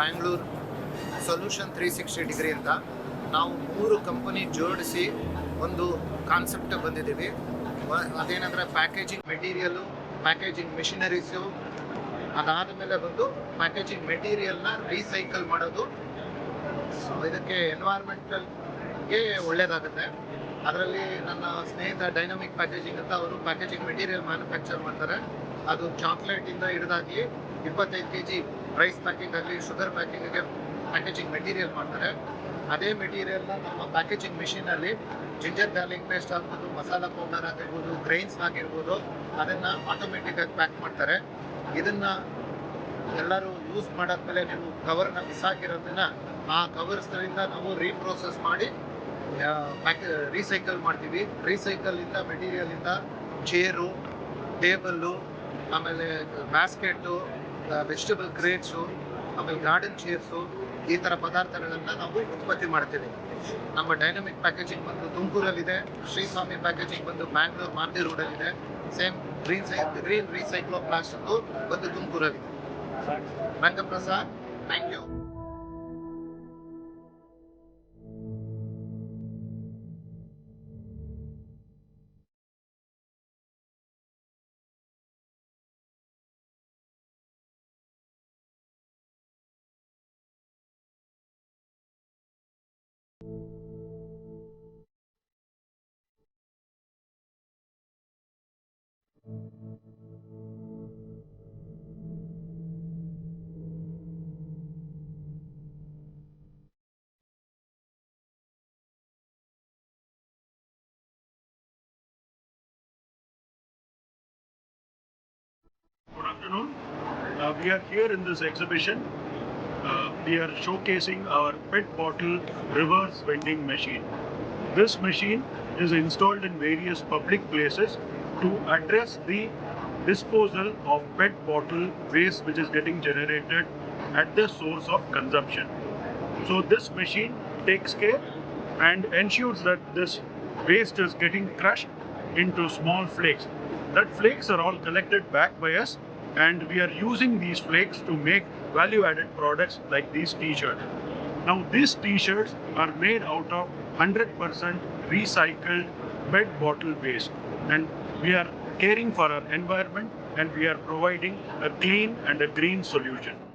Bangalore solution three sixty degree ಅಂತ ನಾವು ಮೂರು ಕಂಪನಿ ಜೋಡಿಸಿ ಒಂದು ಕಾನ್ಸೆಪ್ಟ್ ಬಂದಿದ್ದೀವಿ. ಅದೇನಂದ್ರೆ ಪ್ಯಾಕೇಜಿಂಗ್ ಮೆಟೀರಿಯಲು ಪ್ಯಾಕೇಜಿಂಗ್ ಮೆಷಿನರೀಸು ಅದಾದ ಮೇಲೆ ಬಂದು ಪ್ಯಾಕೇಜಿಂಗ್ ಮೆಟೀರಿಯಲ್ನ ರೀಸೈಕಲ್ ಮಾಡೋದು. ಇದಕ್ಕೆ ಎನ್ವೈರ್ಮೆಂಟಲ್ಗೆ ಒಳ್ಳೇದಾಗುತ್ತೆ. ಅದರಲ್ಲಿ ನನ್ನ ಸ್ನೇಹಿತ ಡೈನಮಿಕ್ ಪ್ಯಾಕೇಜಿಂಗ್ ಅಂತ ಅವರು ಪ್ಯಾಕೇಜಿಂಗ್ ಮೆಟೀರಿಯಲ್ ಮ್ಯಾನುಫ್ಯಾಕ್ಚರ್ ಮಾಡ್ತಾರೆ. ಅದು ಚಾಕ್ಲೇಟ್ ಇಂದ ಹಿಡಿದಾಗಿ ಇಪ್ಪತ್ತೈದು ಕೆ ಜಿ ರೈಸ್ ಪ್ಯಾಕಿಂಗ್ ಆಗಲಿ ಶುಗರ್ ಪ್ಯಾಕಿಂಗ್ಗೆ ಪ್ಯಾಕೇಜಿಂಗ್ ಮೆಟೀರಿಯಲ್ ಮಾಡ್ತಾರೆ. ಅದೇ ಮೆಟೀರಿಯಲ್ನ ನಮ್ಮ ಪ್ಯಾಕೇಜಿಂಗ್ ಮಿಷಿನಲ್ಲಿ ಜಿಂಜರ್ ಗಾರ್ಲಿಕ್ ಪೇಸ್ಟ್ ಆಗ್ಬೋದು ಮಸಾಲ ಪೌಡರ್ ಆಗಿರ್ಬೋದು ಗ್ರೈನ್ಸ್ ಆಗಿರ್ಬೋದು, ಅದನ್ನ ಆಟೋಮೆಟಿಕ್ ಆಗಿ ಪ್ಯಾಕ್ ಮಾಡ್ತಾರೆ. ಇದನ್ನ ಎಲ್ಲರೂ ಯೂಸ್ ಮಾಡಾದ್ಮೇಲೆ ನೀವು ಕವರ್ನ ಬಿಸಾಕಿರೋದನ್ನ ಆ ಕವರ್ಸ್ಗಳಿಂದ ನಾವು ರೀಪ್ರೋಸೆಸ್ ಮಾಡಿ ರೀಸೈಕಲ್ ಮಾಡ್ತೀವಿ. ರೀಸೈಕಲ್ ಇಂದ ಮೆಟೀರಿಯಲ್ ಇಂದ ಚೇರು ಟೇಬಲ್ಲು ಆಮೇಲೆ ಬ್ಯಾಸ್ಕೆಟು ವೆಜಿಟೇಬಲ್ ಕ್ರೇಟ್ಸು ಆಮೇಲೆ ಗಾರ್ಡನ್ ಚೇರ್ಸು ಈ ಥರ ಪದಾರ್ಥಗಳನ್ನು ನಾವು ಉತ್ಪತ್ತಿ ಮಾಡ್ತೀವಿ. ನಮ್ಮ ಡೈನಮಿಕ್ ಪ್ಯಾಕೇಜಿಂಗ್ ಬಂದು ತುಮಕೂರಲ್ಲಿದೆ. ಶ್ರೀಸ್ವಾಮಿ ಪ್ಯಾಕೇಜಿಂಗ್ ಬಂದು ಬ್ಯಾಂಗ್ಳೂರ್ ಮಾರ್ತಿ ರೋಡಲ್ಲಿದೆ. ಸೇಮ್ ಗ್ರೀನ್ ಸೈ ಗ್ರೀನ್ ರೀಸೈಕ್ಲೋ ಪ್ಲಾಸ್ಟಿಕ್ ಬಂದು ತುಮಕೂರಲ್ಲಿದೆ. Rangaprasad thank you Good afternoon. Uh, we are here in this exhibition. Uh, we are showcasing our PET bottle reverse vending machine. This machine is installed in various public places to address the disposal of PET bottle waste which is getting generated at the source of consumption. So this machine takes care and ensures that this waste is getting crushed into small flakes. That flakes are all collected back by us and we are using these flakes to make value added products like these t-shirts. Now these t-shirts are made out of 100% recycled PET bottle waste and we are caring for our environment and we are providing a clean and a green solution.